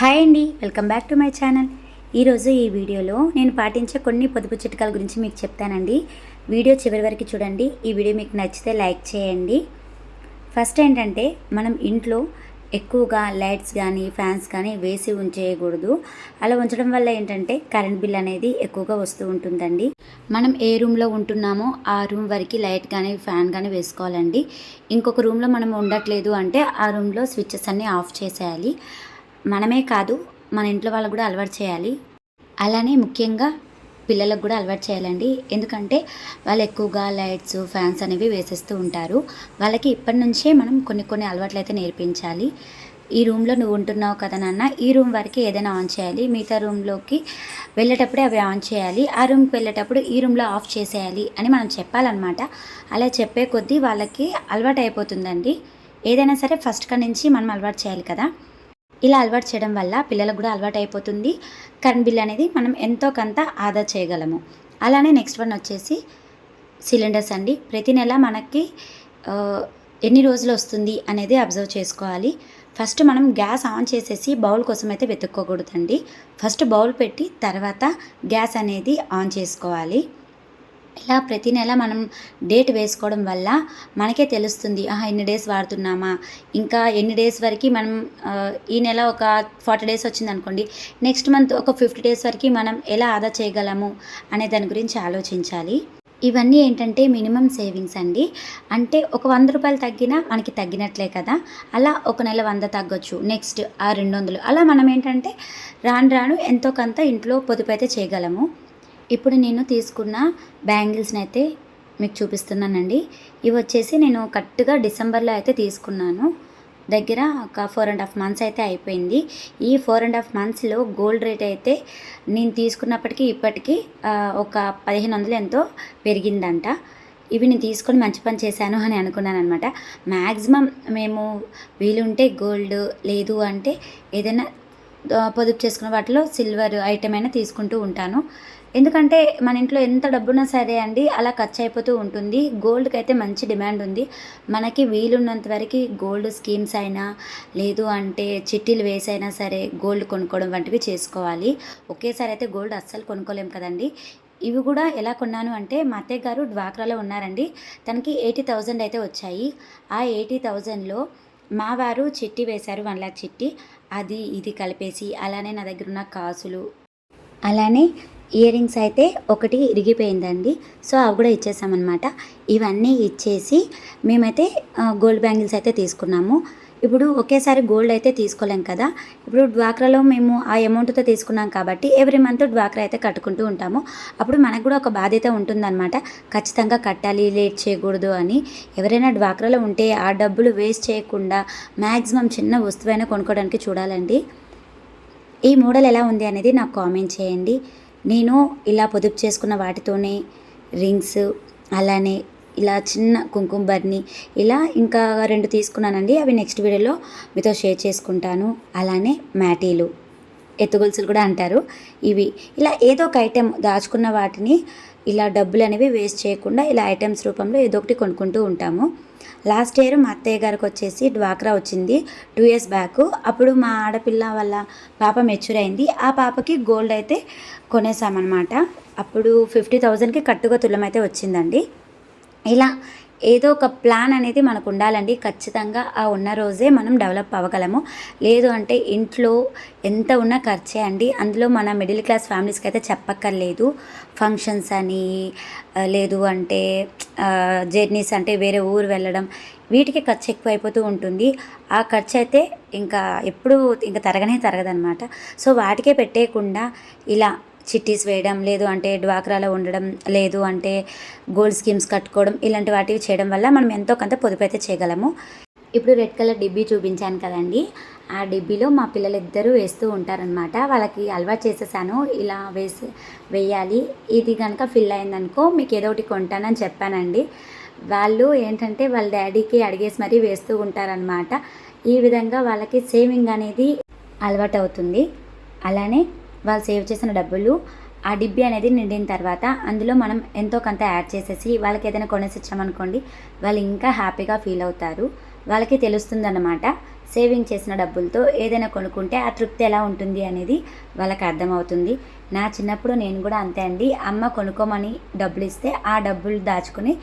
Hi అండి welcome back to my channel. ఈరోజు ఈ వీడియోలో నేను పాటించే కొన్ని పొదుపు చిట్కాల గురించి మీకు చెప్తానండి. వీడియో చివరి వరకు చూడండి. ఈ వీడియో మీకు నచ్చితే లైక్ చేయండి. ఫస్ట్ ఏంటంటే మనం ఇంట్లో ఎక్కువగా లైట్స్ కానీ ఫ్యాన్స్ కానీ వేసి ఉంచేయకూడదు. అలా ఉంచడం వల్ల ఏంటంటే కరెంట్ బిల్ అనేది ఎక్కువగా వస్తూ ఉంటుందండి. మనం ఏ రూమ్లో ఉంటున్నామో ఆ రూమ్ వరకు లైట్ కానీ ఫ్యాన్ కానీ వేసుకోవాలండి. ఇంకొక రూమ్లో మనం ఉండట్లేదు అంటే ఆ రూమ్లో స్విచ్చెస్ అన్నీ ఆఫ్ చేసేయాలి. మనమే కాదు మన ఇంట్లో వాళ్ళకు కూడా అలవాటు చేయాలి. అలానే ముఖ్యంగా పిల్లలకు కూడా అలవాటు చేయాలండి. ఎందుకంటే వాళ్ళు ఎక్కువగా లైట్స్ ఫ్యాన్స్ అనేవి వేసేస్తూ ఉంటారు. వాళ్ళకి ఇప్పటి నుంచే మనం కొన్ని కొన్ని అలవాట్లు అయితే నేర్పించాలి. ఈ రూమ్లో నువ్వు ఉంటున్నావు కదా నాన్న ఈ రూమ్ వరకు ఏదైనా ఆన్ చేయాలి. మిగతా రూమ్లోకి వెళ్ళేటప్పుడే అవి ఆన్ చేయాలి. ఆ రూమ్కి వెళ్ళేటప్పుడు ఈ రూమ్లో ఆఫ్ చేసేయాలి అని మనం చెప్పాలన్నమాట. అలా చెప్పే కొద్దీ వాళ్ళకి అలవాటు అయిపోతుందండి ఏదైనా సరే ఫస్ట్ కా నుంచి మనం అలవాటు చేయాలి కదా. ఇలా అలవాటు చేయడం వల్ల పిల్లలకు కూడా అలవాటు అయిపోతుంది. కరెంట్ బిల్ అనేది మనం ఎంతో కొంత ఆదా చేయగలము. అలానే నెక్స్ట్ వన్ వచ్చేసి సిలిండర్స్ అండి. ప్రతి నెల మనకి ఎన్ని రోజులు వస్తుంది అనేది అబ్జర్వ్ చేసుకోవాలి. ఫస్ట్ మనం గ్యాస్ ఆన్ చేసేసి బౌల్ కోసం అయితే వెతుక్కోకూడదండి. ఫస్ట్ బౌల్ పెట్టి తర్వాత గ్యాస్ అనేది ఆన్ చేసుకోవాలి. ఇలా ప్రతి నెల మనం డేట్ వేసుకోవడం వల్ల మనకే తెలుస్తుంది ఆహా ఎన్ని డేస్ వాడుతున్నామా? ఇంకా ఎన్ని డేస్ వరకు మనం ఈ నెల ఒక ఫార్టీ డేస్ వచ్చింది అనుకోండి నెక్స్ట్ మంత్ ఒక ఫిఫ్టీ డేస్ వరకు మనం ఎలా ఆదా చేయగలము అనే దాని గురించి ఆలోచించాలి. ఇవన్నీ ఏంటంటే మినిమం సేవింగ్స్ అండి. అంటే ఒక వంద రూపాయలు తగ్గినా మనకి తగ్గినట్లే కదా. అలా ఒక నెల వంద తగ్గొచ్చు నెక్స్ట్ ఆ రెండు వందలు. అలా మనం ఏంటంటే రాను రాను ఎంతో కొంత ఇంట్లో పొదుపు అయితే చేయగలము. ఇప్పుడు నేను తీసుకున్న బ్యాంగిల్స్ని అయితే మీకు చూపిస్తున్నానండి. ఇవి వచ్చేసి నేను కరెక్ట్గా డిసెంబర్లో అయితే తీసుకున్నాను. దగ్గర ఒక ఫోర్ అండ్ హాఫ్ మంత్స్ అయితే అయిపోయింది. ఈ ఫోర్ అండ్ హాఫ్ మంత్స్లో గోల్డ్ రేట్ అయితే నేను తీసుకున్నప్పటికీ ఇప్పటికీ ఒక పదిహేను వందలు ఎంతో పెరిగిందంట. ఇవి నేను తీసుకొని మంచి పని చేశాను అని అనుకున్నాను అనమాట మ్యాక్సిమం మేము వీలుంటే గోల్డ్ లేదు అంటే ఏదైనా పొదుపు చేసుకున్న వాటిలో సిల్వర్ ఐటమ్ అయినా తీసుకుంటూ ఉంటాను. ఎందుకంటే మన ఇంట్లో ఎంత డబ్బున్నా సరే అండి అలా ఖర్చు అయిపోతూ ఉంటుంది. గోల్డ్కి అయితే మంచి డిమాండ్ ఉంది. మనకి వీలున్నంత వరకు గోల్డ్ స్కీమ్స్ అయినా లేదు అంటే చిట్టీలు వేసైనా సరే గోల్డ్ కొనుక్కోవడం వంటివి చేసుకోవాలి. ఒకేసారి అయితే గోల్డ్ అస్సలు కొనుక్కోలేం కదండి. ఇవి కూడా ఎలా కొన్నాను అంటే మా అత్తయ్య గారు డ్వాక్రాలో ఉన్నారండి. తనకి ఎయిటీ థౌజండ్ అయితే వచ్చాయి. ఆ ఎయిటీ థౌజండ్లో మా వారు చిట్టి వేశారు వన్ ల్యాక్ చిట్టి. అది ఇది కలిపేసి అలానే నా దగ్గర ఉన్న కాసులు అలానే ఇయర్ రింగ్స్ అయితే ఒకటి ఇరిగిపోయిందండి. సో అవి కూడా ఇచ్చేసామన్నమాట. ఇవన్నీ ఇచ్చేసి మేమైతే గోల్డ్ బ్యాంగిల్స్ అయితే తీసుకున్నాము. ఇప్పుడు ఒకేసారి గోల్డ్ అయితే తీసుకోలేం కదా. ఇప్పుడు డ్వాక్రాలో మేము ఆ అమౌంట్తో తీసుకున్నాం కాబట్టి ఎవ్రీ మంత్ డ్వాక్రా అయితే కట్టుకుంటూ ఉంటాము. అప్పుడు మనకు కూడా ఒక బాధ్యత ఉంటుందన్నమాట. ఖచ్చితంగా కట్టాలి లేట్ చేయకూడదు అని. ఎవరైనా డ్వాక్రాలో ఉంటే ఆ డబ్బులు వేస్ట్ చేయకుండా మ్యాక్సిమం చిన్న వస్తువైనా కొనుక్కోవడానికి చూడాలండి. ఈ మోడల్ ఎలా ఉంది అనేది నాకు కామెంట్ చేయండి. నేను ఇలా పొదుపు చేసుకున్న వాటితోనే రింగ్స్ అలానే ఇలా చిన్న కుంకుమ బర్ని ఇలా ఇంకా రెండు తీసుకున్నానండి. అవి నెక్స్ట్ వీడియోలో మీతో షేర్ చేసుకుంటాను. అలానే మ్యాటీలు ఎత్తుగొలుసులు కూడా అంటారు. ఇవి ఇలా ఏదో ఒక ఐటెం దాచుకున్న వాటిని ఇలా డబ్బులు అనేవి వేస్ట్ చేయకుండా ఇలా ఐటమ్స్ రూపంలో ఏదో ఒకటి కొనుక్కుంటూ ఉంటాము. లాస్ట్ ఇయర్ మా అత్తయ్య గారికి వచ్చేసి డ్వాక్రా వచ్చింది టూ ఇయర్స్ బ్యాక్ అప్పుడు మా ఆడపిల్ల వాళ్ళ పాప మెచ్యూర్ అయింది. ఆ పాపకి గోల్డ్ అయితే కొనేసామన్నమాట. అప్పుడు ఫిఫ్టీ థౌజండ్కి కట్టుగా తులం అయితే వచ్చిందండి. ఇలా ఏదో ఒక ప్లాన్ అనేది మనకు ఉండాలండి ఖచ్చితంగా ఆ ఉన్న రోజే మనం డెవలప్ అవ్వగలము. లేదు అంటే ఇంట్లో ఎంత ఉన్నా ఖర్చే అండి. అందులో మన మిడిల్ క్లాస్ ఫ్యామిలీస్కి అయితే చెప్పక్కర్లేదు. ఫంక్షన్స్ అని లేదు అంటే జర్నీస్ అంటే వేరే ఊరు వెళ్ళడం వీటికి ఖర్చు ఎక్కువ అయిపోతూ ఉంటుంది. ఆ ఖర్చు అయితే ఇంకా ఎప్పుడు ఇంకా తరగనే తరగదనమాట సో వాటికే పెట్టేయకుండా ఇలా చిట్టీస్ వేయడం లేదు అంటే డ్వాక్రాలో ఉండడం లేదు అంటే గోల్డ్ స్కీమ్స్ కట్టుకోవడం ఇలాంటి వాటివి చేయడం వల్ల మనం ఎంతో కొంత పొదుపు అయితే చేయగలము. ఇప్పుడు రెడ్ కలర్ డిబ్బీ చూపించాను కదండి. ఆ డిబ్బీలో మా పిల్లలు ఇద్దరూ వేస్తూ ఉంటారనమాట వాళ్ళకి అలవాటు చేసేసాను. ఇలా వేసి వేయాలి. ఇది కనుక ఫిల్ అయిందనుకో మీకు ఏదో ఒకటి కొంటానని చెప్పానండి. వాళ్ళు ఏంటంటే వాళ్ళ డాడీకి అడిగేసి మరీ వేస్తూ ఉంటారనమాట ఈ విధంగా వాళ్ళకి సేవింగ్ అనేది అలవాటు అవుతుంది. అలానే వాళ్ళు సేవ్ చేసిన డబ్బులు ఆ డిబ్బి అనేది నిండిన తర్వాత అందులో మనం ఎంతో కొంత యాడ్ చేసేసి వాళ్ళకి ఏదైనా కొనేసి ఇచ్చామనుకోండి వాళ్ళు ఇంకా హ్యాపీగా ఫీల్ అవుతారు. వాళ్ళకి తెలుస్తుందన్నమాట సేవింగ్ చేసిన డబ్బులతో ఏదైనా కొనుక్కుంటే ఆ తృప్తి ఎలా ఉంటుంది అనేది వాళ్ళకి అర్థమవుతుంది. నా చిన్నప్పుడు నేను కూడా అంతే అండి. అమ్మ కొనుక్కోమని డబ్బులు ఇస్తే ఆ డబ్బులు దాచుకుని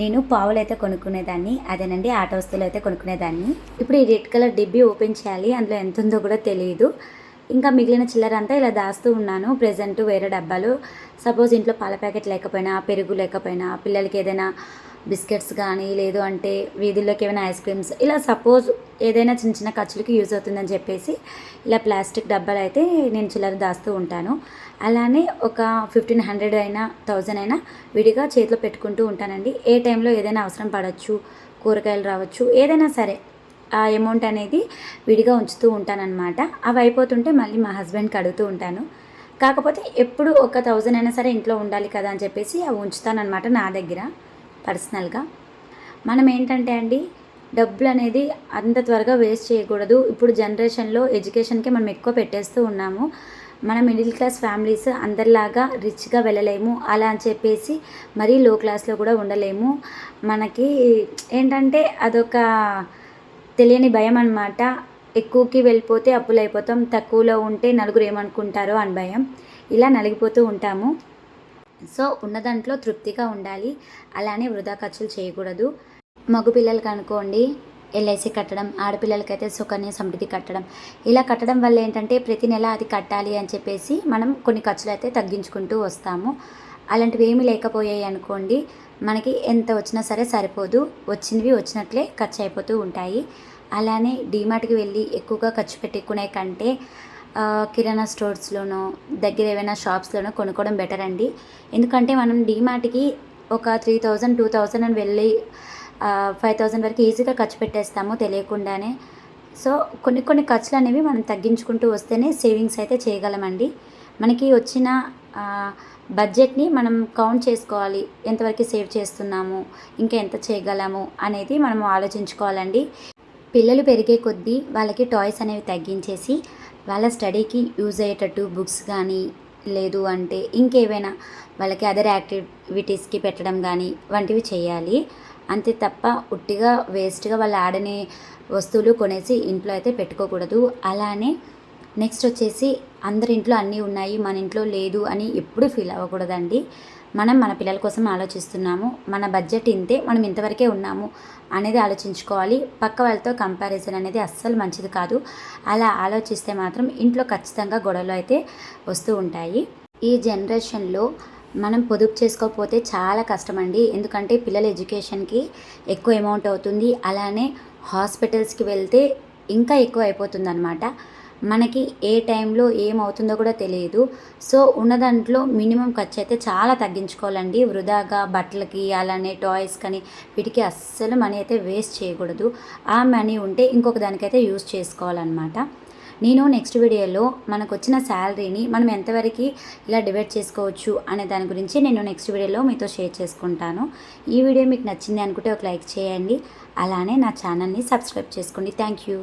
నేను పావులు అయితే కొనుక్కునేదాన్ని అదేనండి ఆట వస్తువులు అయితే కొనుక్కునేదాన్ని. ఇప్పుడు ఈ రెడ్ కలర్ డిబ్బి ఓపెన్ చేయాలి అందులో ఎంత ఉందో కూడా తెలియదు ఇంకా మిగిలిన చిల్లర అంతా ఇలా దాస్తూ ఉన్నాను. ప్రజెంట్ వేరే డబ్బాలు. సపోజ్ ఇంట్లో పాల ప్యాకెట్ లేకపోయినా పెరుగు లేకపోయినా పిల్లలకి ఏదైనా బిస్కెట్స్ కానీ లేదు అంటే వీధుల్లోకి ఏమైనా ఐస్ క్రీమ్స్ ఇలా సపోజ్ ఏదైనా చిన్న చిన్న ఖర్చులకి యూజ్ అవుతుందని చెప్పేసి ఇలా ప్లాస్టిక్ డబ్బాలు అయితే నేను చిల్లర దాస్తూ ఉంటాను. అలానే ఒక ఫిఫ్టీన్ హండ్రెడ్ అయినా థౌజండ్ అయినా విడిగా చేతిలో పెట్టుకుంటూ ఉంటానండి. ఏ టైంలో ఏదైనా అవసరం పడవచ్చు కూరగాయలు రావచ్చు ఏదైనా సరే. అమౌంట్ అనేది విడిగా ఉంచుతూ ఉంటానన్నమాట. అవి అయిపోతుంటే మళ్ళీ మా హస్బెండ్కి అడుగుతూ ఉంటాను. కాకపోతే ఎప్పుడు ఒక థౌజండ్ అయినా సరే ఇంట్లో ఉండాలి కదా అని చెప్పేసి అవి ఉంచుతానన్నమాట నా దగ్గర పర్సనల్గా మనం ఏంటంటే అండి డబ్బులు అనేది అంత త్వరగా వేస్ట్ చేయకూడదు. ఇప్పుడు జనరేషన్లో ఎడ్యుకేషన్కి మనం ఎక్కువ పెట్టేస్తూ ఉన్నాము. మన మిడిల్ క్లాస్ ఫ్యామిలీస్ అందరిలాగా రిచ్గా వెళ్ళలేము. అలా అని చెప్పేసి మరీ లో క్లాస్లో కూడా ఉండలేము. మనకి ఏంటంటే అదొక తెలియని భయం అనమాట ఎక్కువకి వెళ్ళిపోతే అప్పులు అయిపోతాం తక్కువలో ఉంటే నలుగురు ఏమనుకుంటారో అని భయం. ఇలా నలిగిపోతూ ఉంటాము. సో ఉన్న దాంట్లో తృప్తిగా ఉండాలి. అలానే వృధా ఖర్చులు చేయకూడదు. మగపిల్లలకి అనుకోండి ఎల్ఐసి కట్టడం ఆడపిల్లలకైతే సుకన్య సమృద్ధి కట్టడం. ఇలా కట్టడం వల్ల ఏంటంటే ప్రతి నెల అది కట్టాలి అని చెప్పేసి మనం కొన్ని ఖర్చులు అయితే తగ్గించుకుంటూ వస్తాము. అలాంటివి ఏమీ లేకపోయాయి అనుకోండి మనకి ఎంత వచ్చినా సరే సరిపోదు. వచ్చినవి వచ్చినట్లే ఖర్చు అయిపోతూ ఉంటాయి. అలానే డీమార్ట్కి వెళ్ళి ఎక్కువగా ఖర్చు పెట్టుకునే కంటే కిరాణా స్టోర్స్లోనో దగ్గర ఏమైనా షాప్స్లోనో కొనుక్కోవడం బెటర్ అండి. ఎందుకంటే మనం డీమార్ట్కి ఒక త్రీ థౌజండ్ టూ థౌజండ్ అని వెళ్ళి ఫైవ్ థౌజండ్ వరకు ఈజీగా ఖర్చు పెట్టేస్తాము తెలియకుండానే. సో కొన్ని కొన్ని ఖర్చులు అనేవి మనం తగ్గించుకుంటూ వస్తేనే సేవింగ్స్ అయితే చేయగలమండి. మనకి వచ్చిన బడ్జెట్ని మనం కౌంట్ చేసుకోవాలి. ఎంతవరకు సేవ్ చేస్తున్నాము? ఇంకా ఎంత చేయగలము? అనేది మనం ఆలోచించుకోవాలండి. పిల్లలు పెరిగే కొద్దీ వాళ్ళకి టాయ్స్ అనేవి తగ్గించేసి వాళ్ళ స్టడీకి యూజ్ అయ్యేటట్టు బుక్స్ కానీ లేదు అంటే ఇంకేవైనా వాళ్ళకి అదర్ యాక్టివిటీస్కి పెట్టడం కానీ వంటివి చేయాలి. అంతే తప్ప ఉట్టిగా వేస్ట్గా వాళ్ళు ఆడని వస్తువులు కొనేసి ఇంట్లో అయితే పెట్టుకోకూడదు. అలానే నెక్స్ట్ వచ్చేసి అందరి ఇంట్లో అన్నీ ఉన్నాయి మన ఇంట్లో లేదు అని ఎప్పుడు ఫీల్ అవ్వకూడదండి. మనం మన పిల్లల కోసం ఆలోచిస్తున్నాము మన బడ్జెట్ ఇంతే మనం ఇంతవరకే ఉన్నాము అనేది ఆలోచించుకోవాలి. పక్క వాళ్ళతో కంపారిజన్ అనేది అస్సలు మంచిది కాదు. అలా ఆలోచిస్తే మాత్రం ఇంట్లో ఖచ్చితంగా గొడవలు అయితే వస్తూ ఉంటాయి. ఈ జనరేషన్లో మనం పొదుపు చేసుకోకపోతే చాలా కష్టమండి. ఎందుకంటే పిల్లల ఎడ్యుకేషన్కి ఎక్కువ అమౌంట్ అవుతుంది. అలానే హాస్పిటల్స్కి వెళ్తే ఇంకా ఎక్కువ అయిపోతుంది అనమాట మనకి ఏ టైంలో ఏమవుతుందో కూడా తెలియదు. సో ఉన్న దాంట్లో మినిమం ఖర్చు అయితే చాలా తగ్గించుకోవాలండి. వృధాగా బట్టలకి అలానే టాయ్స్ కానీ వీటికి అస్సలు మనీ అయితే వేస్ట్ చేయకూడదు. ఆ మనీ ఉంటే ఇంకొక దానికైతే యూస్ చేసుకోవాలన్నమాట. నేను నెక్స్ట్ వీడియోలో మనకు వచ్చిన శాలరీని మనం ఎంతవరకు ఇలా డివైడ్ చేసుకోవచ్చు అనే దాని గురించి నేను నెక్స్ట్ వీడియోలో మీతో షేర్ చేసుకుంటాను. ఈ వీడియో మీకు నచ్చింది అనుకుంటే ఒక లైక్ చేయండి. అలానే నా ఛానల్ని సబ్స్క్రైబ్ చేసుకోండి. Thank you.